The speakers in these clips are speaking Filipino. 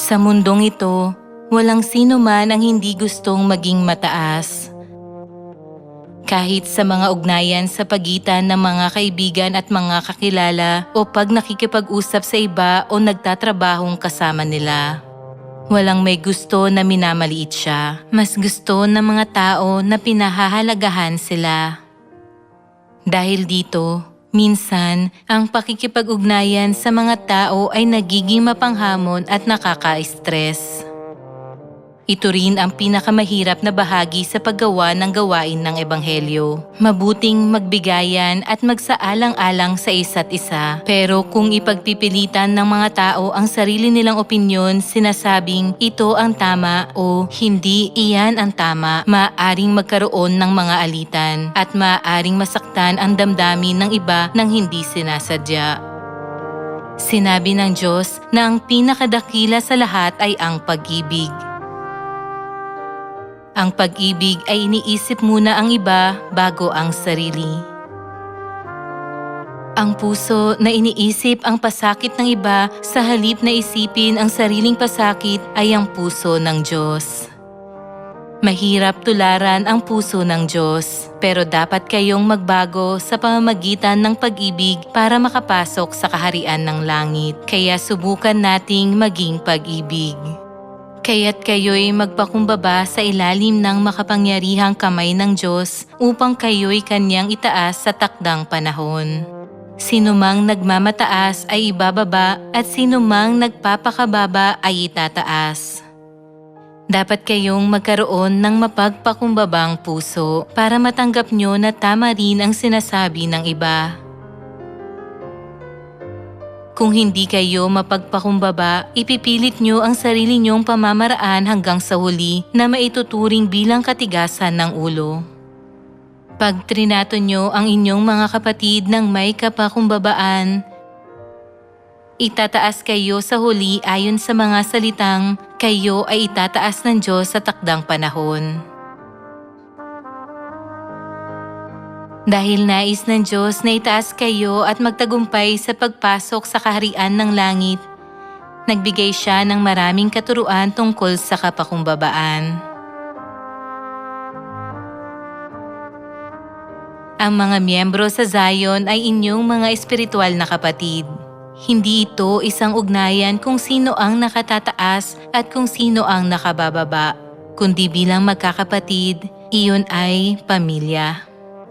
Sa mundong ito, walang sino man ang hindi gustong maging mataas. Kahit sa mga ugnayan sa pagitan ng mga kaibigan at mga kakilala o pag nakikipag-usap sa iba o nagtatrabahong kasama nila. Walang may gusto na minamaliit siya. Mas gusto ng mga tao na pinahahalagahan sila. Dahil dito, minsan ang pakikipag-ugnayan sa mga tao ay nagiging mapanghamon at nakaka-stress. Ito rin ang pinakamahirap na bahagi sa paggawa ng gawain ng Ebanghelyo. Mabuting magbigayan at magsaalang-alang sa isa't isa. Pero kung ipagpipilitan ng mga tao ang sarili nilang opinyon, sinasabing ito ang tama o hindi iyan ang tama, maaring magkaroon ng mga alitan at maaring masaktan ang damdamin ng iba nang hindi sinasadya. Sinabi ng Diyos na ang pinakadakila sa lahat ay ang pag-ibig. Ang pag-ibig ay iniisip muna ang iba bago ang sarili. Ang puso na iniisip ang pasakit ng iba sa halip na isipin ang sariling pasakit ay ang puso ng Diyos. Mahirap tularan ang puso ng Diyos, pero dapat kayong magbago sa pamamagitan ng pag-ibig para makapasok sa kaharian ng langit. Kaya subukan nating maging pag-ibig. Kaya't kayo'y magpakumbaba sa ilalim ng makapangyarihang kamay ng Diyos upang kayo'y kanyang itaas sa takdang panahon. Sinumang nagmamataas ay ibababa at sinumang nagpapakababa ay itataas. Dapat kayong magkaroon ng mapagpakumbabang puso para matanggap nyo na tama rin ang sinasabi ng iba. Kung hindi kayo mapagpakumbaba, ipipilit nyo ang sarili nyong pamamaraan hanggang sa huli na maituturing bilang katigasan ng ulo. Pag trinato nyo ang inyong mga kapatid ng may kapakumbabaan, itataas kayo sa huli ayon sa mga salitang, kayo ay itataas ng Diyos sa takdang panahon. Dahil nais ng Diyos na itaas kayo at magtagumpay sa pagpasok sa kaharian ng langit, nagbigay siya ng maraming katuruan tungkol sa kapakumbabaan. Ang mga miyembro sa Zion ay inyong mga espiritual na kapatid. Hindi ito isang ugnayan kung sino ang nakatataas at kung sino ang nakabababa, kundi bilang magkakapatid, iyon ay pamilya.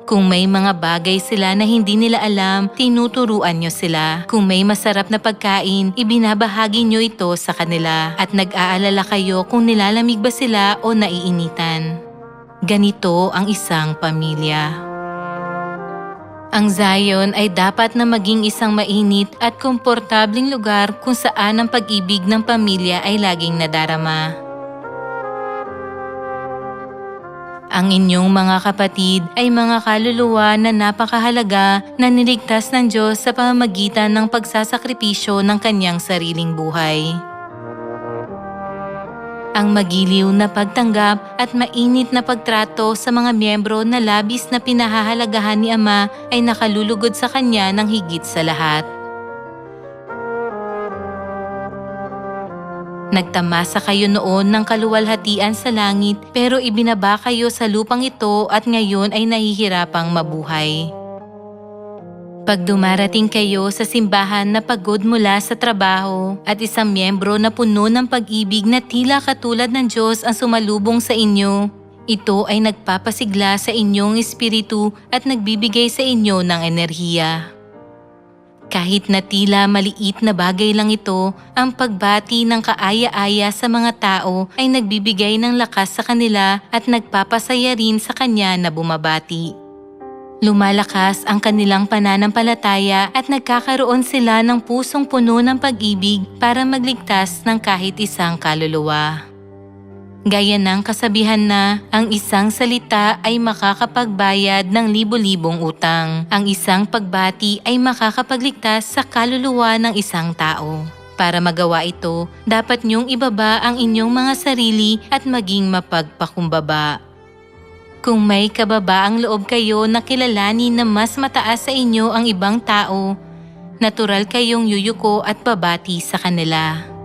Kung may mga bagay sila na hindi nila alam, tinuturuan nyo sila. Kung may masarap na pagkain, ibinabahagi nyo ito sa kanila at nag-aalala kayo kung nilalamig ba sila o naiinitan. Ganito ang isang pamilya. Ang Zion ay dapat na maging isang mainit at komportabling lugar kung saan ang pag-ibig ng pamilya ay laging nadarama. Ang inyong mga kapatid ay mga kaluluwa na napakahalaga na niligtas ng Diyos sa pamamagitan ng pagsasakripisyo ng kanyang sariling buhay. Ang magiliw na pagtanggap at mainit na pagtrato sa mga miyembro na labis na pinahahalagahan ni Ama ay nakalulugod sa kanya ng higit sa lahat. Nagtamasa kayo noon ng kaluwalhatian sa langit pero ibinaba kayo sa lupang ito at ngayon ay nahihirapang mabuhay. Pag dumarating kayo sa simbahan na pagod mula sa trabaho at isang miyembro na puno ng pag-ibig na tila katulad ng Diyos ang sumalubong sa inyo, ito ay nagpapasigla sa inyong espiritu at nagbibigay sa inyo ng enerhiya. Kahit na tila maliit na bagay lang ito, ang pagbati ng kaaya-aya sa mga tao ay nagbibigay ng lakas sa kanila at nagpapasaya rin sa kanya na bumabati. Lumalakas ang kanilang pananampalataya at nagkakaroon sila ng pusong puno ng pag-ibig para magligtas ng kahit isang kaluluwa. Gaya ng kasabihan na ang isang salita ay makakapagbayad ng libo-libong utang. Ang isang pagbati ay makakapagligtas sa kaluluwa ng isang tao. Para magawa ito, dapat niyong ibaba ang inyong mga sarili at maging mapagpakumbaba. Kung may kababaang loob kayo na kilalanin na mas mataas sa inyo ang ibang tao, natural kayong yuyuko at babati sa kanila.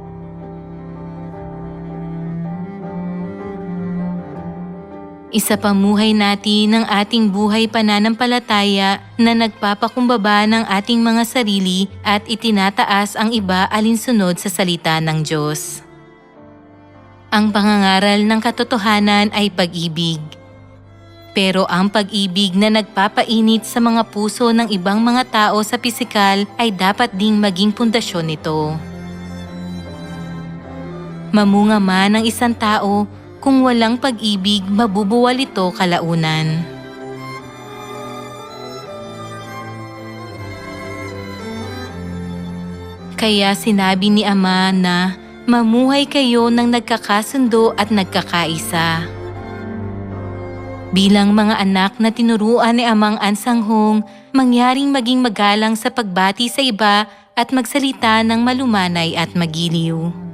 Isa pamuhay natin ng ating buhay pananampalataya na nagpapakumbaba ng ating mga sarili at itinataas ang iba alinsunod sa salita ng Diyos. Ang pangangaral ng katotohanan ay pag-ibig. Pero ang pag-ibig na nagpapainit sa mga puso ng ibang mga tao sa pisikal ay dapat ding maging pundasyon nito. Mamunga man ang isang tao, kung walang pag-ibig, mabubuwal ito kalaunan. Kaya sinabi ni Ama na mamuhay kayo ng nagkakasundo at nagkakaisa. Bilang mga anak na tinuruan ni Amang Ansanghong, mangyaring maging magalang sa pagbati sa iba at magsalita ng malumanay at magiliw.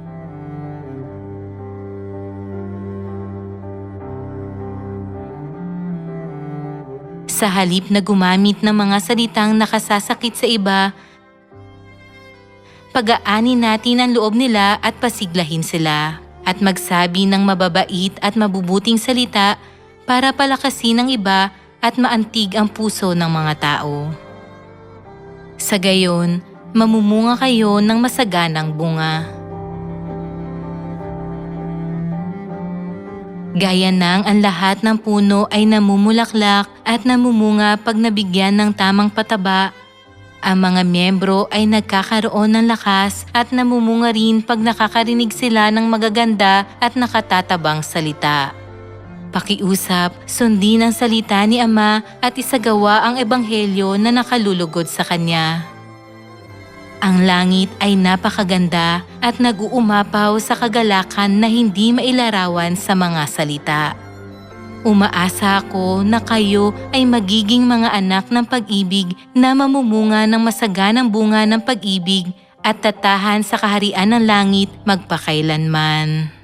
Sa halip na gumamit ng mga salitang nakasasakit sa iba, pagaanin natin ang loob nila at pasiglahin sila at magsabi ng mababait at mabubuting salita para palakasin ang iba at maantig ang puso ng mga tao. Sa gayon, mamumunga kayo ng masaganang bunga. Gaya ng ang lahat ng puno ay namumulaklak at namumunga pag nabigyan ng tamang pataba, ang mga miyembro ay nagkakaroon ng lakas at namumunga rin pag nakakarinig sila ng magaganda at nakatatabang salita. Pakiusap, sundin ang salita ni Ama at isagawa ang ebanghelyo na nakalulugod sa Kanya. Ang langit ay napakaganda at nag-uumapaw sa kagalakan na hindi mailarawan sa mga salita. Umaasa ako na kayo ay magiging mga anak ng pag-ibig na mamumunga ng masaganang bunga ng pag-ibig at tatahan sa kaharian ng langit magpakailanman.